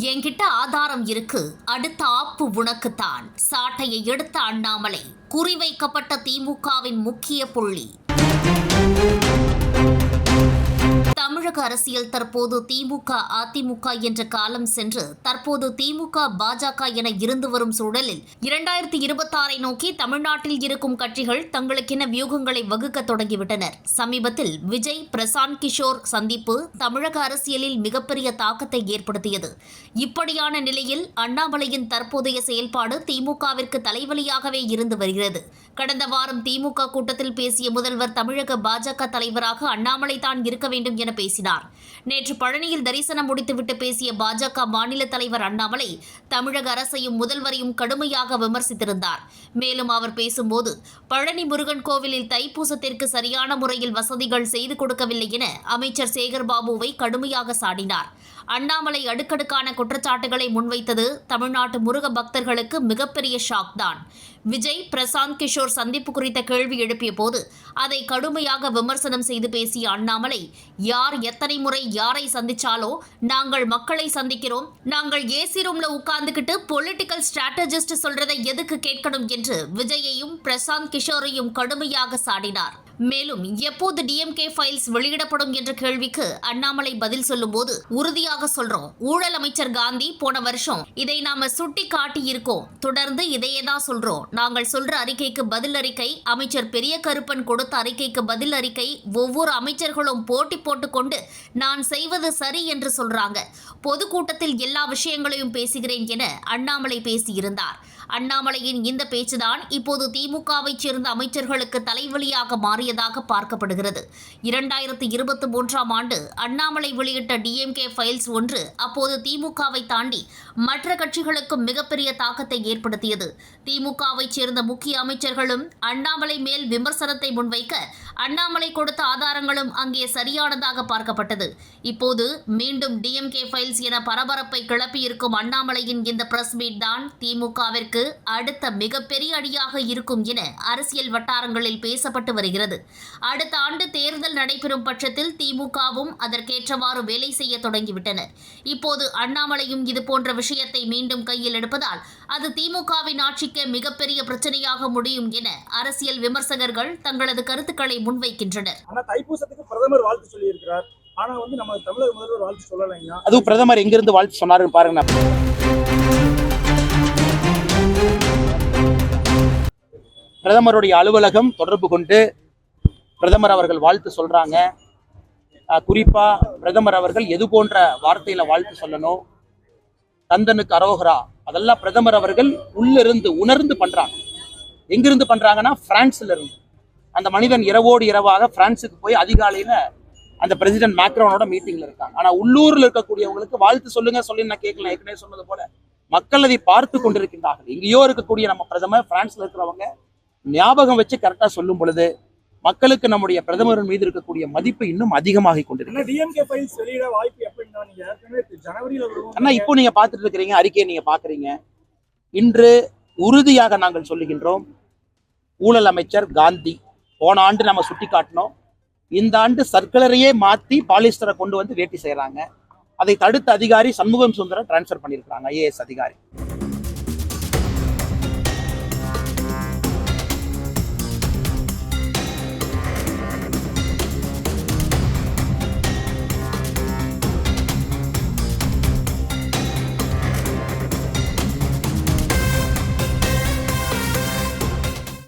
என்கிட்ட ஆதாரம் இருக்கு. அடுத்த ஆப்பு உனக்குத்தான். சாட்டையை எடுத்த அண்ணாமலை குறிவைக்கப்பட்ட திமுகவின் முக்கிய புள்ளி. தமிழக அரசியல் தற்போது திமுக அதிமுக என்ற காலம் சென்று தற்போது திமுக பாஜக என இருந்து வரும் சூழலில் இரண்டாயிரத்தி இருபத்தாறை நோக்கி தமிழ்நாட்டில் இருக்கும் கட்சிகள் தங்களுக்கென வியூகங்களை வகுக்க தொடங்கிவிட்டனர். சமீபத்தில் விஜய் பிரசாந்த் கிஷோர் சந்திப்பு தமிழக அரசியலில் மிகப்பெரிய தாக்கத்தை ஏற்படுத்தியது. இப்படியான நிலையில் அண்ணாமலையின் தற்போதைய செயல்பாடு திமுகவிற்கு தலைவலியாகவே இருந்து வருகிறது. கடந்த வாரம் திமுக கூட்டத்தில் பேசிய முதல்வர் தமிழக பாஜக தலைவராக அண்ணாமலை தான் இருக்க வேண்டும் என பேசினார். நேற்று பழனியில் தரிசனம் முடித்துவிட்டு பேசிய பாஜக மாநில தலைவர் அண்ணாமலை தமிழக அரசையும் முதல்வரையும் கடுமையாக விமர்சித்திருந்தார். மேலும் அவர் பேசும்போது பழனி முருகன் கோவிலில் தைப்பூசத்திற்கு சரியான முறையில் வசதிகள் செய்து கொடுக்கவில்லை என அமைச்சர் சேகர்பாபுவை கடுமையாக சாடினார். அண்ணாமலை அடுக்கடுக்கான குற்றச்சாட்டுகளை முன்வைத்தது தமிழ்நாட்டு முருக பக்தர்களுக்கு மிகப்பெரிய ஷாக் தான். விஜய் பிரசாந்த் கிஷோர் சந்திப்பு குறித்த கேள்வி எழுப்பிய போது அதை கடுமையாக விமர்சனம் செய்து பேசிய அண்ணாமலை யார் எத்தனை முறை யாரை சந்திச்சாலோ நாங்கள் மக்களை சந்திக்கிறோம். நாங்கள் ஏசி ரூம்ல உட்கார்ந்துகிட்டு பொலிட்டிக்கல் ஸ்ட்ராட்டஜிஸ்ட் சொல்றதை எதுக்கு கேட்கணும் என்று விஜயையும் பிரசாந்த் கிஷோரையும் கடுமையாக சாடினார். மேலும் எப்போது டிஎம்கே ஃபைல்ஸ் வெளியிடப்படும் என்ற கேள்விக்கு அண்ணாமலை பதில் சொல்லும்போது உறுதியாக சொல்றோம். ஊழல் அமைச்சர் காந்தி போன வருஷம் இதை நாம சுட்டி காட்டி இருக்கோம் தொடர்ந்து இதையே தான் சொல்றோம். நாங்கள் சொல்ற அறிக்கைக்கு பதில் அறிக்கை அமைச்சர் பெரிய கருப்பன் கொடுத்த அறிக்கைக்கு பதில் அறிக்கை ஒவ்வொரு அமைச்சர்களும் போட்டி போட்டுக்கொண்டு நான் செய்வது சரி என்று சொல்றாங்க. பொதுக்கூட்டத்தில் எல்லா விஷயங்களையும் பேசுகிறேன் என அண்ணாமலை பேசியிருந்தார். அண்ணாமலையின் இந்த பேச்சுதான் இப்போது திமுகவைச் சேர்ந்த அமைச்சர்களுக்கு தலைவலியாக மாறியதாக பார்க்கப்படுகிறது. இரண்டாயிரத்தி இருபத்தி மூன்றாம் ஆண்டு அண்ணாமலை வெளியிட்ட டிஎம்கே ஃபைல்ஸ் ஒன்று அப்போது திமுகவை தாண்டி மற்ற கட்சிகளுக்கும் மிகப்பெரிய தாக்கத்தை ஏற்படுத்தியது. திமுகவைச் சேர்ந்த முக்கிய அமைச்சர்களும் அண்ணாமலை மேல் விமர்சனத்தை முன்வைக்க அண்ணாமலை கொடுத்த ஆதாரங்களும் அங்கே சரியானதாக பார்க்க பார்க்கப்பட்டது. இப்போது மீண்டும் டிஎம்கே ஃபைல்ஸ் என பரபரப்பை கிளப்பியிருக்கும் அண்ணாமலையின் இந்த பிரஸ் மீட் தான் திமுகவிற்கு அடுத்த மிகப்பெரிய அடியாக இருக்கும் என அரசியல் வட்டாரங்களில் பேசப்பட்டு வருகிறது. அடுத்த ஆண்டு தேர்தல் நடைபெறும் பட்சத்தில் திமுகவும் அதற்கேற்றவாறு வேலை செய்ய தொடங்கிவிட்டனர். இப்போது அண்ணாமலையும் இதுபோன்ற விஷயத்தை மீண்டும் கையில் எடுப்பதால் அது திமுகவின் ஆட்சிக்கு மிகப்பெரிய பிரச்சனையாக முடியும் என அரசியல் விமர்சகர்கள் தங்களது கருத்துக்களை முன்வைக்கின்றனர். ஆனா தைப்பூசத்துக்கு பிரதமர் வாழ்த்து சொல்லியிருக்கிறார். ஆனா வந்து நம்ம தமிழக முதல்வர் வாழ்த்து சொல்லலைங்க. அதுவும் பிரதமர் எங்கிருந்து வாழ்த்து சொன்னாருன்னு பாருங்க பிரதமருடைய அலுவலகம் தொடர்பு கொண்டு பிரதமர் அவர்கள் வாழ்த்து சொல்றாங்க. குறிப்பா பிரதமர் அவர்கள் எது போன்ற வார்த்தையில வாழ்த்து சொல்லணும்? தந்தனுக்கு அரோகரா அதெல்லாம் பிரதமர் அவர்கள் உள்ளிருந்து உணர்ந்து பண்றாங்க. எங்கிருந்து பண்றாங்கன்னா பிரான்ஸ்ல இருந்து. அந்த மனிதன் இரவோடு இரவாக பிரான்ஸுக்கு போய் அதிகாலையில அந்த பிரசிடென்ட் மேக்ரோனோட மீட்டிங்ல இருக்காங்க. ஆனா உள்ளூர்ல இருக்கக்கூடியவங்களுக்கு வாழ்த்து சொல்லுங்க சொல்லி நான் கேட்கல ஏற்கனவே சொன்னது போல மக்கள் அதை பார்த்து கொண்டிருக்கின்றார்கள். எங்கேயோ இருக்கக்கூடிய நம்ம பிரதமர் பிரான்ஸ்ல இருக்கிறவங்க ஞாபகம் வச்சு கரெக்டா சொல்லும் பொழுது மக்களுக்கு நம்முடைய பிரதமரின் மீது இருக்கக்கூடிய மதிப்பு இன்னும் அதிகமாகிக் கொண்டிருக்கு. ஆனா இப்போ நீங்க பார்த்துட்டு இருக்கிறீங்க அறிக்கையை நீங்க பாக்குறீங்க இன்று உறுதியாக நாங்கள் சொல்லுகின்றோம் ஊழல் அமைச்சர் காந்தி போன ஆண்டு நம்ம சுட்டி காட்டினோம் இந்த ஆண்டு சர்க்குலரையே மாத்தி பாலிஸ்டரை கொண்டு வந்து வேட்டி செய்யறாங்க. அதை தடுத்த அதிகாரி சண்முகம் சுந்தரம் டிரான்ஸ்ஃபர் பண்ணியிருக்கிறாங்க ஐஏஎஸ் அதிகாரி.